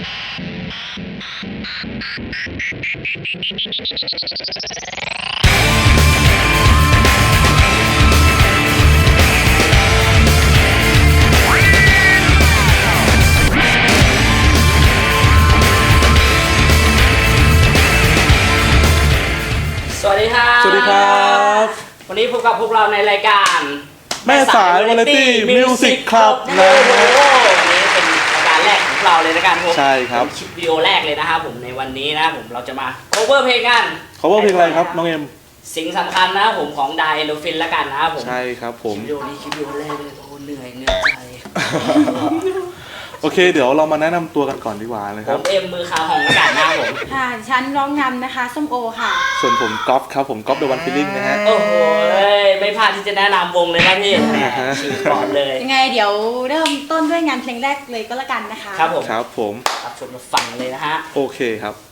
สวัสดีครับสวัสดีครับ วันนี้พบกับพวกเราในรายการ แม่สาย Variety Music Club โอ้โหนี่เป็นรายการแรกของเราเลยนะกันผมใช่ครับ เป็นคลิปวิดีโอแรกเลยนะครับผมในวันนี้นะครับผมเราจะมา cover เพลงกันเขาว่าเพลงอะไรครับน้องเอ็มสิ่งสำคัญนะครับผมของไดโนฟินละกันนะครับผมใช่ครับผม คลิปวิดีโอนี้คลิปวิดีโอแรกเลยโอ้โหเหนื่อยเหนื่อยใจโอเค เดี๋ยวเรามาแนะนำตัวกันก่อนดีกว่านะผครับ มเอ็มมือคาหองละกันนะ ครับผมค่ะฉันร้องนำนะคะส้มโอค่ะส่วนผมก๊อฟครับผมก๊อฟเดอะวันฟิลลิ่งนะฮะ โอ้โหไม่พลาดที่จะแนะนำวงเลยนะพี่แหมอ่าฮะชิงก่อนเลย ยังไงเดี๋ยวเริ่มต้นด้วยงานเพลงแรกเลยก็แล้วกันนะคะ ครับผมครับผมรับชมรับฟังเลยนะฮะ โอเคครับ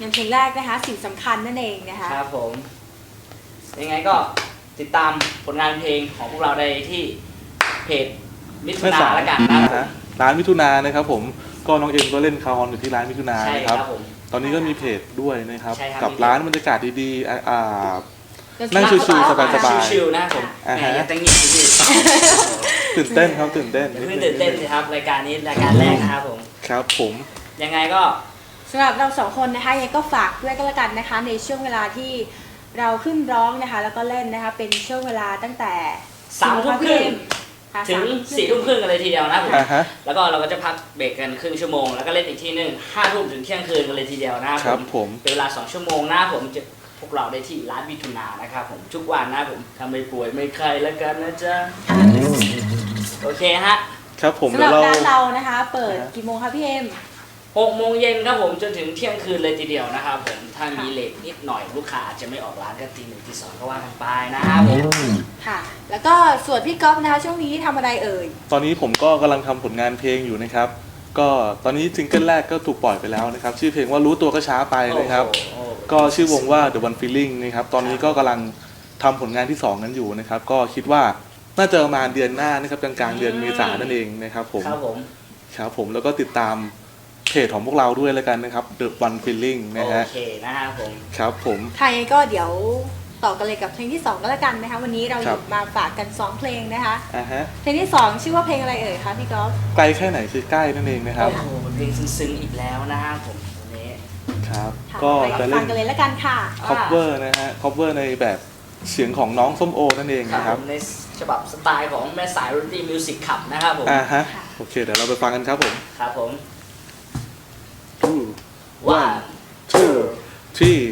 อย่างเพลงแรกนะคะสิ่งสำคัญนั่นเองนะคะ ครับผม ยังไงก็ติดตามผลงานเพลงของพวกเราได้ที่เพจมิถุแม่นาสายแล้วกันนะนะฮะร้านมิถุนานะครับผมก็น้องเอ็มก็เล่นคาร์ออนอยู่ที่ร้านมิถุนาใช่นะคครัรับ บผม ตอนนี้ก็มีเพจด้วยนะครับ ใช่ครับ กับมีเพจร้านบรรยากาศดีๆอ่าอ่า นั่งชิวๆสบายๆชิวๆนะครับผมอ่าแหมฮะ อย่าตั้งเงียบสิพี่ตื่นเต้นครับตื่นเต้นอย่าเพิ่งตื่นเต้นสิครับรายการนี้รายการแรกนะครับผม ครับผม ยังไงก็ สำหรับเราสองคนนะคะยังไงก็ฝากด้วยก็แล้วกันนะคะ ในช่วงเวลาที่เราขึ้นร้องนะคะ แล้วก็เล่นนะคะเป็นช่วงเวลาตั้งแต่สามทุ่มครึ่ง ค่ะถึงสามทุ่มสี่ทุ่มครึ่งกันเลยทีเดียวนะครับผมอ่าฮะ แล้วก็เราก็จะพักเบรกกันครึ่งชั่วโมง แล้วก็เล่นอีกทีหนึ่งห้าทุ่มถึงเที่ยงคืนกันเลยทีเดียวนะครับครับผมผมเป็นเวลา2ชั่วโมงนะครับผมจะพวกเราได้ที่ร้านมิถุนานะครับผมทุกวันนะครับผมถ้าไม่ป่วยไม่ใครแล้วกันนะจ๊ะโอเคฮะ ครับผมสำหเดี๋ยรัวบเรา ร้านเรานะคะ เปิดอ่าฮะกี่โมงคะพี่เอ็ม 6โมงเย็นครับผมจนถึงเที่ยงคืนเลยทีเดียวนะครับผมถ้ามีเลทนิดหน่อยลูกค้าอาจจะไม่ออกร้านก็ตีหนึ่งตีสองก็ว่ากันไปนะครับผมค่ะ แล้วก็ส่วนพี่ก๊อฟนะคะช่วงนี้ทำอะไรเอ่ย ตอนนี้ผมก็กำลังทำผลงานเพลงอยู่นะครับ ก็ตอนนี้ซิงเกิลแรกก็ถูกปล่อยไปแล้วนะครับ ชื่อเพลงว่ารู้ตัวก็ช้าไปนะครับ โอ้โห ก็ชื่อวงว่า The One Feeling นะครับ ตอนนี้ก็กำลังทำผลงานที่ 2 นั้นอยู่นะครับ ก็คิดว่าน่าจะประมาณเดือนหน้านะครับกลางๆเดือนเมษายนนั่นเองนะครับผม ครับผม ครับผมแล้วก็ติดตาม เพจของพวกเราด้วยแล้วกันนะครับ The One Feeling นะฮะ โอเคนะครับผมครับผมค่ะยังไงก็เดี๋ยวต่อกันเลยกับเพลงที่ 2 ก็แล้วกันนะคะ วันนี้เราหครัยิบบมาฝากกัน 2 เพลงนะคะ อ่าฮะเพลงที่ 2 ชื่อว่าเพลงอะไรเอ่ยคะพี่ก๊อฟไกลแค่ไหนคือใกล้นั่นเองนะครับ โอ้โหเป็นเพลงซึ้งๆอีกแล้วนะครับผมวันนี้ ครับ ค่ะก็ไปจะฟัเล่งนกันเลยแล้วกันค่ะ cover นะฮะ cover ในแบบเสียงของน้องส้มโอนั่นเองครับนะคผรับมในฉบับสไตล์ของแม่สายรุ่นดีมิวสิกขับนะครับผม อ่าฮะค่ะโอเค เดี๋ยวเราไปฟังกันครับผม ครับผม two ว่า two three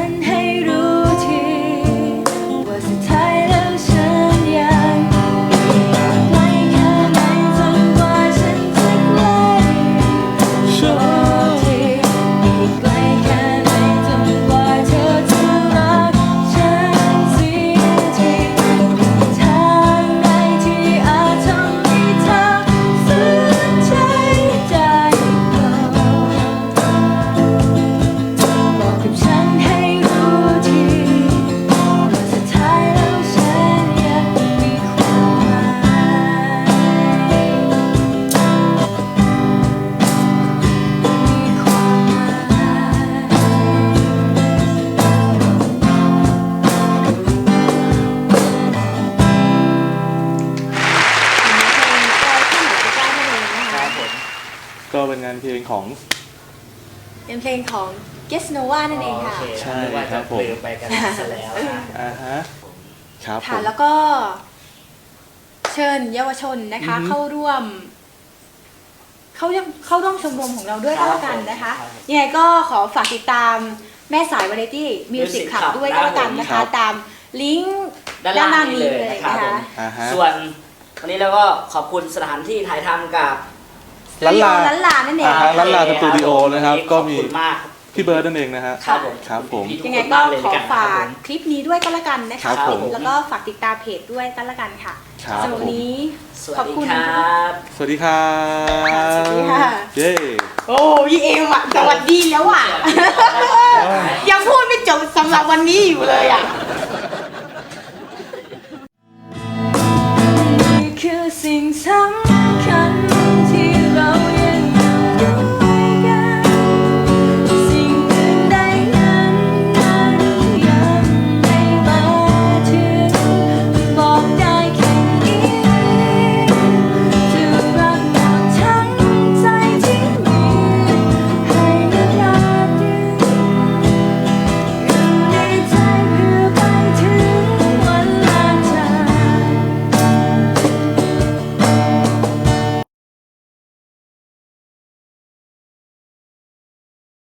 Hey. เป็นงานเพลงของ เป็นเพลงของ Guess Nova นั่นเองค่ะโอเคใช่นึกว่าครัจะบผม ลืมไปกันซะแล้วนะ อ่าฮะครับผค่ะม แล้วก็เชิญเยาวชนนะคะ อือฮึ เข้าร่วม เข้าร่วมเข้าร่วมชมรมของเราด้วยก็แล้วกันนะคะยังไงก็ขอฝากติดตามแม่สายวาไรตี้มิวสิก Music คลับ Club ด้วยก็แล้วกันนะครัคะ บ ตามลิงก์ ด้านล่างนี้เลยนะครับผม อ่าฮะ ส่วนวันนี้เราก็ขอบคุณสถานที่ถ่ายทำกับ ลัานลาลัานลานั่นเอง อ่าฮลัานลาสตูดิโอนะครับ ก็มีพี่เบิร์ดนั่นเองนะฮะ ครับผมครับผมคุณพี่ยังไงก็ขอฝากคลิปนี้ด้วยก็แล้วกันนะคะแล้วก็ฝากติดตามเพจด้วยก็แล้วกันค่ะครับ สำหรับวันนี้ขอบคุณครับสวัสดีครับสวัสดีค่ะ เย้โอ้ยเอ็มอะสวัสดีแล้วอะ ยังพูดไม่จบสำหรับวันนี้อยู่เลยอะคือสิ่งสำ